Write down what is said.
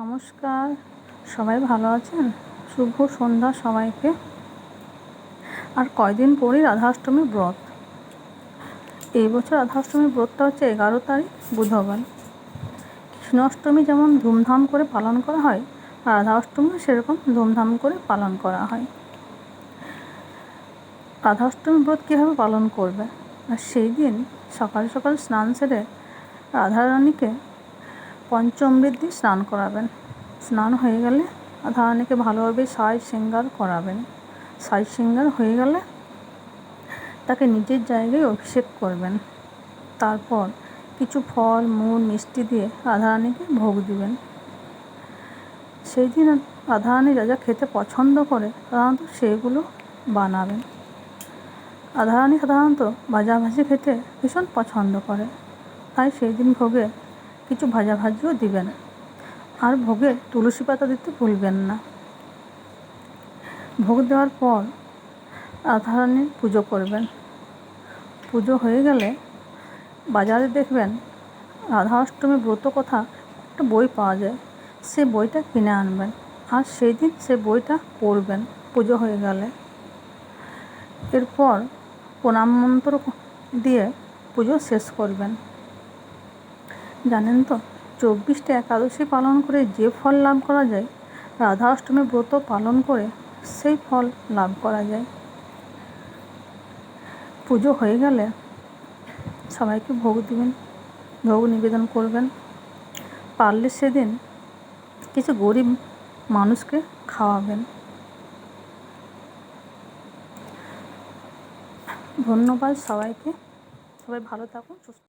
নমস্কার। সবাই ভালো আছেন? শুভ সন্ধ্যা সবাইকে। আর কয়দিন পরই রাধাষ্টমী ব্রত। এই বছর রাধাষ্টমী ব্রতটা হচ্ছে এগারো তারিখ, বুধবার। কৃষ্ণাষ্টমী যেমন ধুমধাম করে পালন করা হয়, আর রাধাষ্টমীও সেরকম ধুমধাম করে পালন করা হয়। রাধাষ্টমী ব্রত কীভাবে পালন করবে? আর সেই দিন সকাল সকাল স্নান সেরে রাধারানীকে পঞ্চমৃত দিয়ে স্নান করাবেন। স্নান হয়ে গেলে রাধারানীকে ভালোভাবে সাজ শৃঙ্গার করাবেন। সাজ শৃঙ্গার হয়ে গেলে তাকে নিজের জায়গায় অভিষেক করবেন। তারপর কিছু ফল, মূল, মিষ্টি দিয়ে রাধারানীকে ভোগ দিবেন। সেই দিন রাধারানী যা যা খেতে পছন্দ করে সাধারণত সেগুলো বানাবেন। রাধারানী সাধারণত ভাজাভাজি খেতে ভীষণ পছন্দ করে। তাই সেই দিন ভোগে কিছু ভাজাভাজিও দিবেন। আর ভোগে তুলসী পাতা দিতে ভুলবেন না। ভোগ দেওয়ার পর রাধারানীর পুজো করবেন। পুজো হয়ে গেলে বাজারে দেখবেন রাধা অষ্টমী ব্রত কথা একটা বই পাওয়া যায়। সে বইটা কিনে আনবেন আর সেই দিন সে বইটা পড়বেন। পুজো হয়ে গেলে। এরপর প্রণাম মন্ত্র দিয়ে পুজো শেষ করবেন। জানেন তো, চব্বিশটা একাদশী পালন করে যে ফল লাভ করা যায় রাধা অষ্টমী ব্রত পালন করে সেই ফল লাভ করা যায়। পুজো হয়ে গেলে সবাইকে ভোগ দিবেন, ভোগ নিবেদন করবেন। পারলে সেদিন কিছু গরিব মানুষকে খাওয়াবেন। ধন্যবাদ সবাইকে। সবাই ভালো থাকুন, সুস্থ